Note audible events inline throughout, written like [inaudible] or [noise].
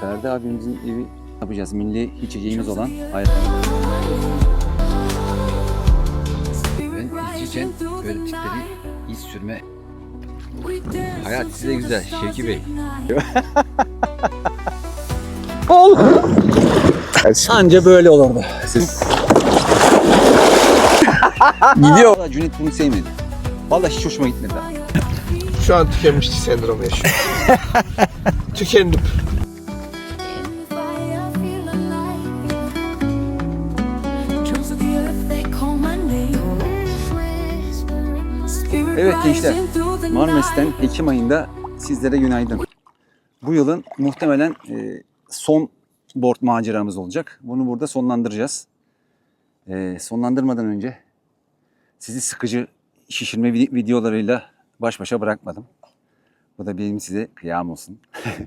Ferdi abimizin evi yapacağız. Milli içeceğimiz olan ayran. Ben içeceğim öğrettikleri iz sürme. Hayat size güzel Şevki Bey. [laughs] Anca böyle olurdu. Siz... [laughs] Gidiyor. Cüneyt bunu sevmedi. Vallahi hiç hoşuma gitmedi. Şu an tükenmişlik sendromu yaşıyorum. [laughs] Tükendim. Evet gençler, Marmaris'ten Ekim ayında sizlere günaydın. Bu yılın muhtemelen e, son board maceramız olacak. Bunu burada sonlandıracağız. E, sonlandırmadan önce sizi sıkıcı şişirme vi- videolarıyla baş başa bırakmadım. Bu da benim size kıyam olsun. [laughs]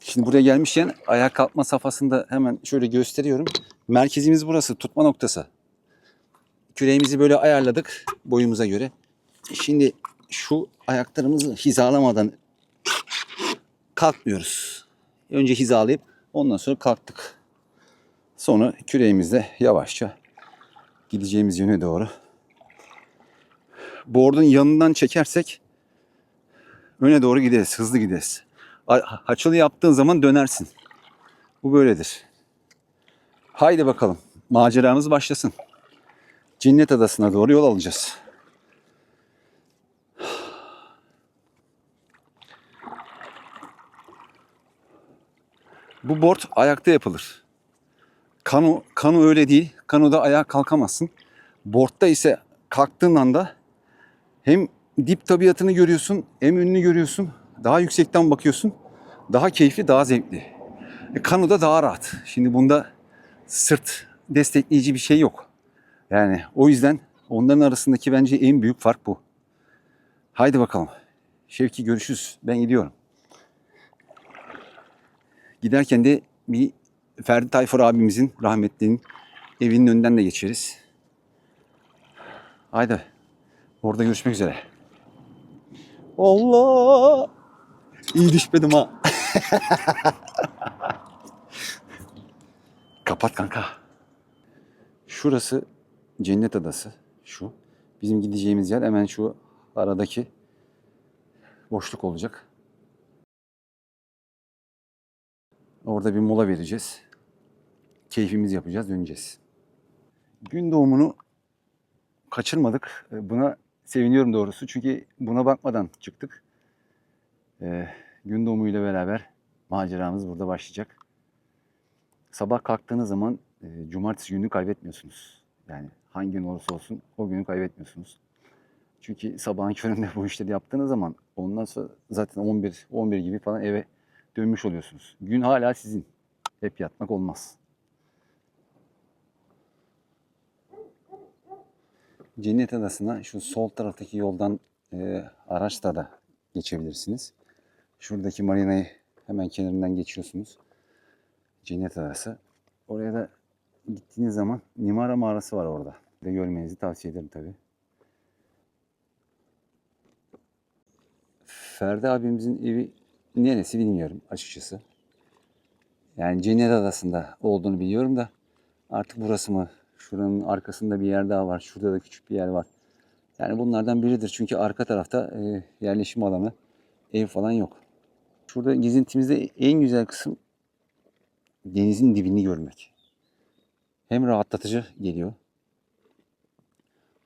Şimdi buraya gelmişken ayağa kalkma safhasında hemen şöyle gösteriyorum. Merkezimiz burası, tutma noktası. Küreğimizi böyle ayarladık boyumuza göre. Şimdi şu ayaklarımızı hizalamadan kalkmıyoruz. Önce hizalayıp ondan sonra kalktık. Sonra küreğimizle yavaşça gideceğimiz yöne doğru. Board'un yanından çekersek öne doğru gideriz, hızlı gideriz. Haçılı yaptığın zaman dönersin. Bu böyledir. Haydi bakalım. Maceramız başlasın. Cennet Adası'na doğru yol alacağız. Bu board ayakta yapılır. Kano, kano öyle değil. Kanoda ayağa kalkamazsın. Board'da ise kalktığın anda hem dip tabiatını görüyorsun hem ünlü görüyorsun. Daha yüksekten bakıyorsun. Daha keyifli, daha zevkli. E, kanoda daha rahat. Şimdi bunda sırt destekleyici bir şey yok. Yani o yüzden onların arasındaki bence en büyük fark bu. Haydi bakalım. Şevki görüşürüz. Ben gidiyorum. Giderken de bir Ferdi Tayfur abimizin rahmetlinin evinin önünden de geçeriz. Haydi. Orada görüşmek üzere. Allah! İyi düşmedim ha. [laughs] Kapat kanka. Şurası Cennet Adası. Şu. Bizim gideceğimiz yer hemen şu aradaki boşluk olacak. Orada bir mola vereceğiz. Keyfimizi yapacağız, döneceğiz. Gün doğumunu kaçırmadık. Buna seviniyorum doğrusu. Çünkü buna bakmadan çıktık. Ee, gün doğumuyla beraber maceramız burada başlayacak. Sabah kalktığınız zaman e, cumartesi gününü kaybetmiyorsunuz. Yani hangi gün olursa olsun o günü kaybetmiyorsunuz. Çünkü sabahın [laughs] köründe bu işleri yaptığınız zaman ondan sonra zaten 11 11 gibi falan eve dönmüş oluyorsunuz. Gün hala sizin. Hep yatmak olmaz. Cennet Adası'na şu sol taraftaki yoldan e, araçla da geçebilirsiniz. Şuradaki marinayı hemen kenarından geçiyorsunuz. Cennet Adası. Oraya da gittiğiniz zaman Nimara mağarası var orada. Bir De görmenizi tavsiye ederim tabii. Ferdi abimizin evi neresi bilmiyorum açıkçası. Yani Cennet Adası'nda olduğunu biliyorum da artık burası mı? Şuranın arkasında bir yer daha var. Şurada da küçük bir yer var. Yani bunlardan biridir. Çünkü arka tarafta e, yerleşim alanı, ev falan yok. Şurada gezintimizde en güzel kısım denizin dibini görmek. Hem rahatlatıcı geliyor.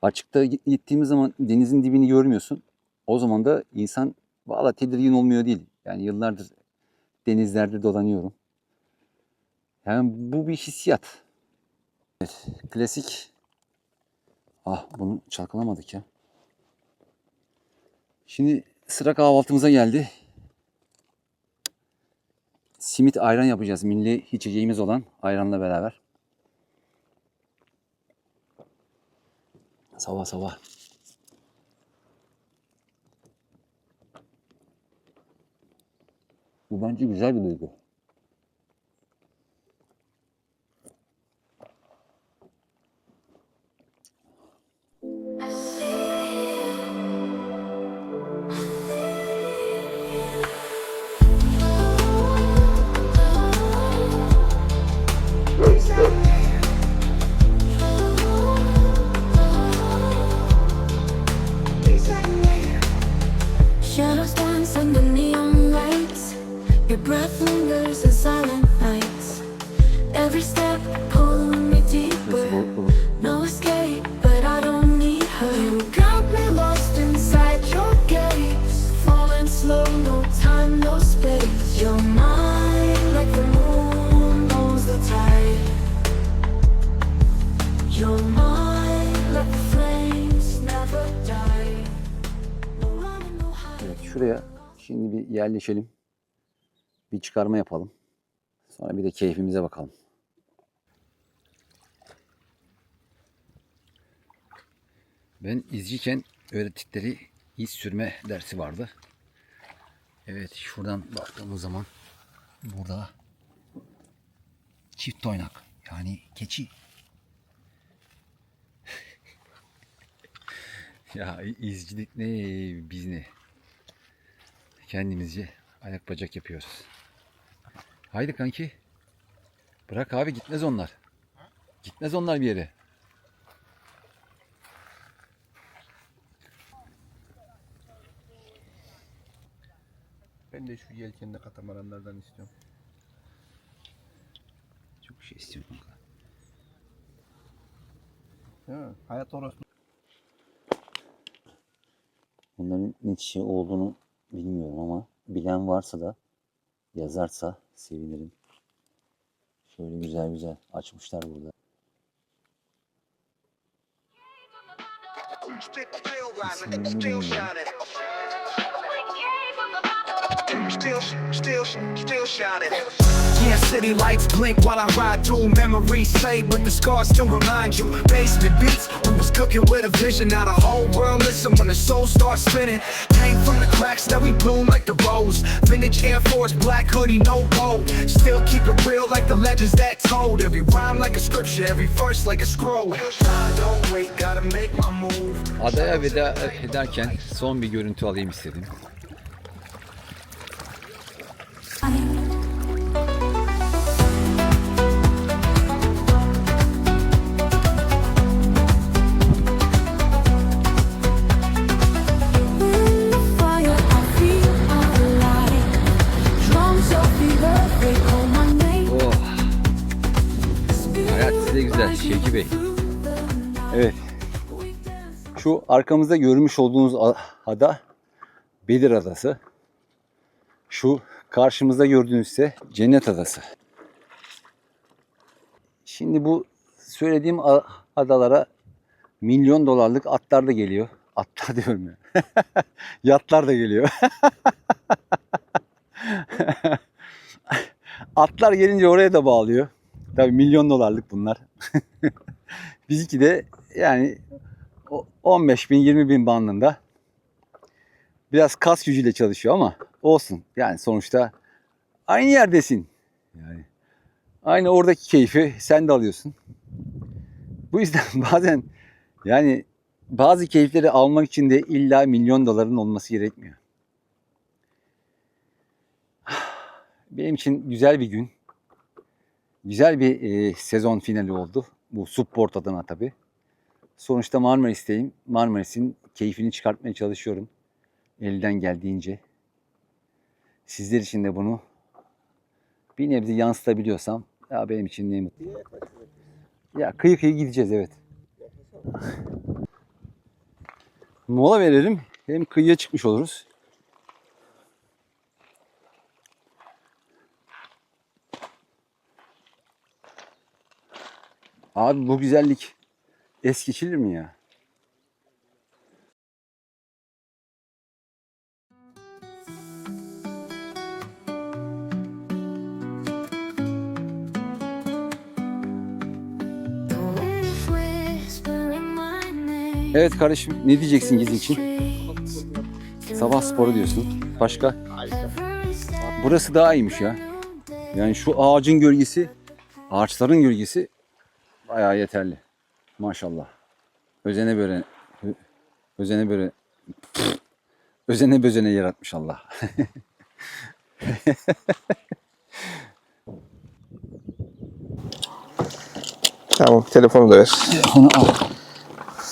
Açıkta gittiğimiz zaman denizin dibini görmüyorsun. O zaman da insan valla tedirgin olmuyor değil. Yani yıllardır denizlerde dolanıyorum. Yani bu bir hissiyat. Evet, klasik. Ah bunu çalkalamadık ya. Şimdi sıra kahvaltımıza geldi. Simit ayran yapacağız. Milli içeceğimiz olan ayranla beraber. Sabah sabah. Bu bence güzel bir duygu. Your breath lingers in silent nights. Every step pulling me deeper. No escape, but I don't need her. You got me lost inside your gaze. Falling slow, no time, no space. You're mine like the moon knows the tide. You're mine like the flames never die. No running, no hiding. Evet şuraya şimdi bir yerleşelim. Bir çıkarma yapalım. Sonra bir de keyfimize bakalım. Ben izciyken öğrettikleri iz sürme dersi vardı. Evet şuradan baktığımız zaman burada çift toynak yani keçi. [laughs] ya izcilik ne biz ne. Kendimizce ayak bacak yapıyoruz. Haydi kanki. Bırak abi gitmez onlar. Gitmez onlar bir yere. Ben de şu yelkenli katamaranlardan istiyorum. Çok şey istiyorum. Ha, hayat orası. Bunların ne şey olduğunu bilmiyorum ama bilen varsa da yazarsa sevinirim. Şöyle güzel güzel açmışlar burada. Still, still still. Still, shining. Yeah, city lights blink while I ride through. Memories fade, but the scars still remind you. Basement beats, we was cooking with a vision. Now the whole world listen when the soul starts spinning. Came from the cracks that we bloom like the rose. Vintage Air Force, black hoodie, no bow. Still keep it real like the legends that told. Every rhyme like a scripture, every verse like a scroll. I don't wait, gotta make my move. Adaya veda ederken son bir görüntü alayım istedim. Güzel Şevki Bey. Evet. Şu arkamızda görmüş olduğunuz ada Bedir Adası. Şu karşımızda gördüğünüz ise Cennet Adası. Şimdi bu söylediğim adalara milyon dolarlık atlar da geliyor. Atlar [laughs] diyorum ya. Yatlar da geliyor. [laughs] Atlar gelince oraya da bağlıyor. Tabii milyon dolarlık bunlar. [laughs] Bizimki de yani o- 15 bin 20 bin bandında biraz kas gücüyle çalışıyor ama olsun. Yani sonuçta aynı yerdesin. Yani aynı oradaki keyfi sen de alıyorsun. Bu yüzden [laughs] bazen yani bazı keyifleri almak için de illa milyon doların olması gerekmiyor. [sighs] Benim için güzel bir gün. Güzel bir e, sezon finali oldu. Bu Support adına tabii. Sonuçta Marmaris'teyim. Marmaris'in keyfini çıkartmaya çalışıyorum. Elden geldiğince. Sizler için de bunu bir nebze yansıtabiliyorsam ya benim için ne mutlu. Ya kıyı kıyı gideceğiz evet. Mola verelim. Hem kıyıya çıkmış oluruz. Abi bu güzellik es geçilir mi ya? Evet kardeşim ne diyeceksin gezi için? Sabah sporu diyorsun. Başka? Burası daha iyiymiş ya. Yani şu ağacın gölgesi, ağaçların gölgesi bayağı yeterli. Maşallah. Özene böyle özene böyle özene bözene yaratmış Allah. [laughs] Tamam telefonu da ver. Telefonu al.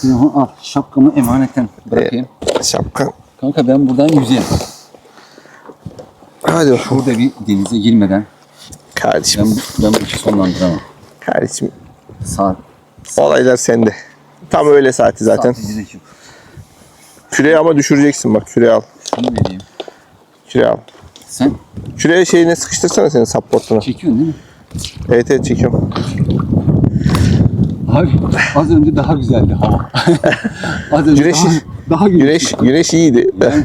Telefonu al. Şapkamı emanetten bırakayım. Şapkan. Kanka ben buradan yüzeyim. Hadi bakalım. Burada bir denize girmeden Kardeşim. ben, ben bu işi sonlandıramam. Kardeşim. Saat, Olaylar sende. Tam öyle saati zaten. saat. Küreği ama düşüreceksin bak. Küreği al. Şunu vereyim. Küreği al. Sen Küreği şeyine sıkıştırsana senin supportuna. çekiyorsun değil mi? Evet evet çekiyorum. Abi az önce daha güzeldi hava. [laughs] az önce Güneş- daha, daha. Güneş, güneş iyiydi. Yani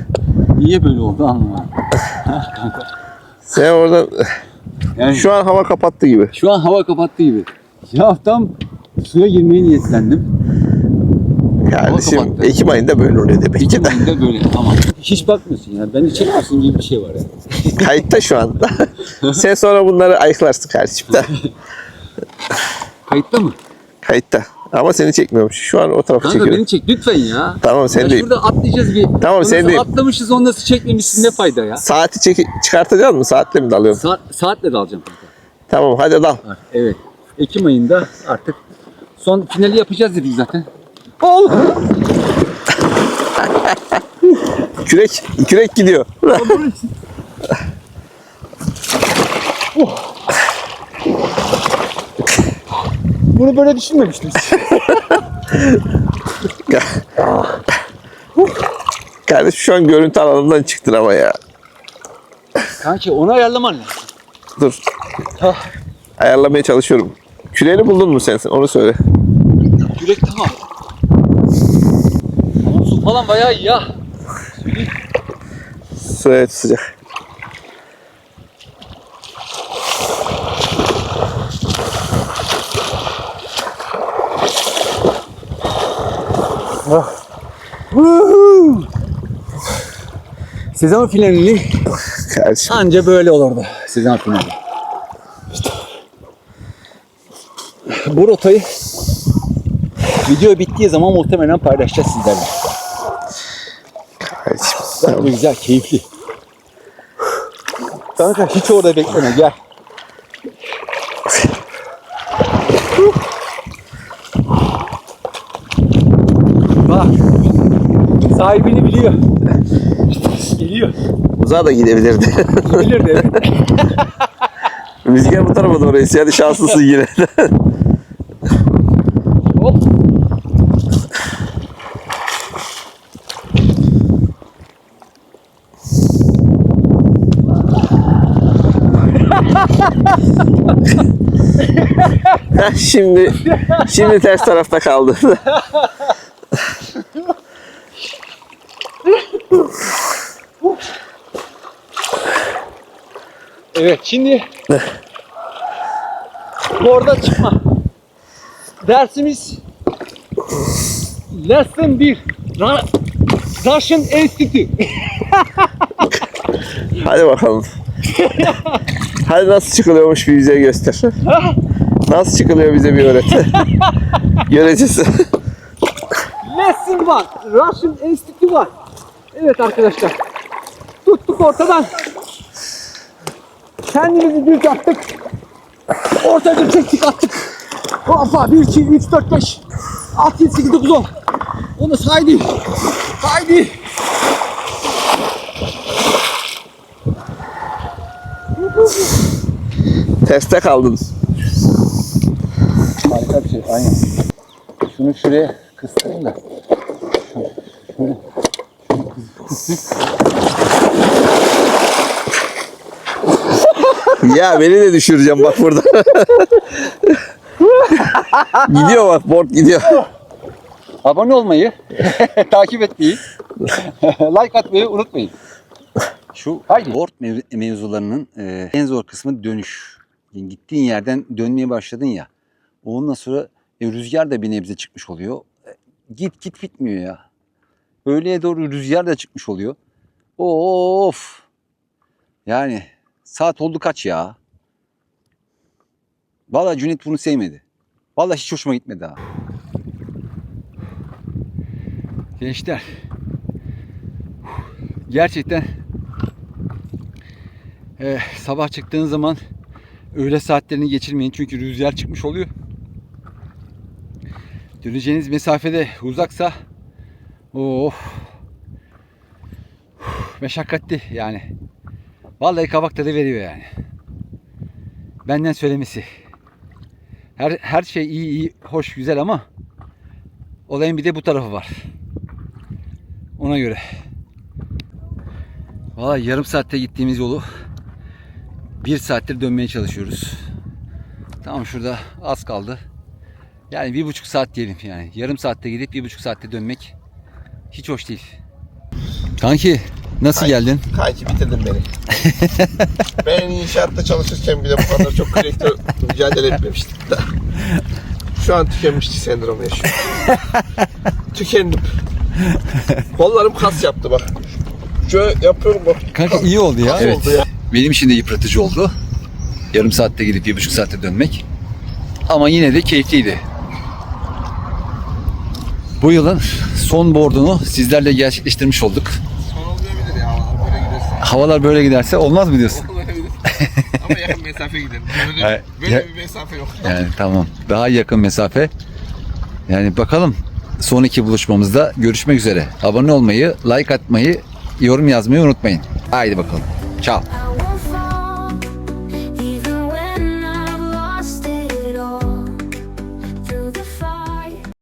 niye böyle oldu anlamadım. Sen orada Yani şu an hava kapattı gibi. Şu an hava kapattı gibi. Ya tam suya girmeye niyetlendim. Kardeşim kapattı. Ekim ayında böyle oluyor demek ki de. ayında böyle ama hiç bakmıyorsun ya. Beni çekmiyorsun gibi bir şey var ya. [laughs] Kayıtta şu anda. [laughs] Sen sonra bunları ayıklarsın kardeşim de. [laughs] Kayıtta mı? Kayıtta. Ama seni çekmiyormuş. Şu an o tarafı Kanka çekiyorum. beni çek lütfen ya. Tamam sen ya de şurada atlayacağız bir. Tamam, Ondan sen sonra Atlamışız onu nasıl çekmemişsin ne fayda ya. saati çeki çıkartacak mısın? Saatle mi dalıyorsun? Saat, saatle de alacağım kanka. Tamam hadi dal. Evet. Ekim ayında artık son finali yapacağız dedik zaten. Allah! Kürek, kürek gidiyor. Bunu böyle düşünmemiştim. Kardeşim şu an görüntü alanından çıktın ama ya. Kanki onu ayarlaman lazım. Dur. Ayarlamaya çalışıyorum. Küreğini buldun mu sen? Onu söyle. Yürek tamam. Ama su falan bayağı iyi ya. Su evet sıcak. Sezon finalini Kardeşim. anca böyle olurdu. Sezon finali. Bu rotayı video bittiği zaman muhtemelen paylaşacağız sizlerle. Kardeşim. Güzel, keyifli. Kanka hiç orada bekleme gel. Bak. Sahibini biliyor. Geliyor. Uzağa da gidebilirdi. Bilir de. Rüzgar bu tarafa doğru esiyor. Hadi şanslısın yine. [laughs] [laughs] şimdi şimdi ters tarafta kaldı. Evet şimdi orada çıkma. Dersimiz Lesson 1 Ra- Russian Institute. Hadi bakalım. [laughs] Hadi nasıl çıkılıyormuş bir bize göster. [laughs] Nasıl çıkılıyor bize bir öğret. [laughs] Göreceğiz. Lesson 1 Russian Institute var. Evet arkadaşlar. Tuttuk ortadan. Kendimizi düz attık. Ortaca çektik attık. Hoppa 1, 2, 3, 4, 5, 6, 7, 8, 9, 10. Onu saydı. Saydı. Terste kaldın. Harika bir şey. Aynen. Şunu şuraya kıstırayım da. Ya beni de düşüreceğim bak burada. gidiyor bak board gidiyor. Abone olmayı, [laughs] takip etmeyi, [laughs] like atmayı unutmayın. Şu board mev- mevzularının e, en zor kısmı dönüş. Yani gittiğin yerden dönmeye başladın ya. Ondan sonra e, rüzgar da bir nebze çıkmış oluyor. E, git git bitmiyor ya. Öğleye doğru rüzgar da çıkmış oluyor. Of. Yani saat oldu kaç ya? Vallahi Cüneyt bunu sevmedi. Vallahi hiç hoşuma gitmedi ha. Gençler. Gerçekten eh, sabah çıktığın zaman öğle saatlerini geçirmeyin çünkü rüzgar çıkmış oluyor. Döneceğiniz mesafede uzaksa of meşakkatli yani. Vallahi kabak tadı veriyor yani. Benden söylemesi. Her, her şey iyi iyi, hoş, güzel ama olayın bir de bu tarafı var. Ona göre. Vallahi yarım saatte gittiğimiz yolu bir saattir dönmeye çalışıyoruz. Tamam şurada az kaldı. Yani bir buçuk saat diyelim yani. Yarım saatte gidip bir buçuk saatte dönmek hiç hoş değil. Kanki nasıl geldin? Kanki bitirdin beni. [laughs] ben inşaatta çalışırken bile bu kadar çok kürekle mücadele etmemiştim da. Şu an tükenmişlik sendromu yaşıyorum. Tükendim. Kollarım kas yaptı bak. Şöyle yapıyorum bak. Kanka iyi oldu ya. Nasıl oldu ya? Benim için de yıpratıcı oldu. Yarım saatte gidip bir buçuk saatte dönmek. Ama yine de keyifliydi. Bu yılın son board'unu sizlerle gerçekleştirmiş olduk. Son olmayabilir ya havalar böyle giderse. Havalar böyle giderse olmaz mı diyorsun? Olmayabilir. Ama yakın mesafe gidelim. Böyle, böyle Ya- bir mesafe yok. Yani tamam. Daha yakın mesafe. Yani bakalım sonraki buluşmamızda görüşmek üzere. Abone olmayı, like atmayı, yorum yazmayı unutmayın. Haydi bakalım. Ciao.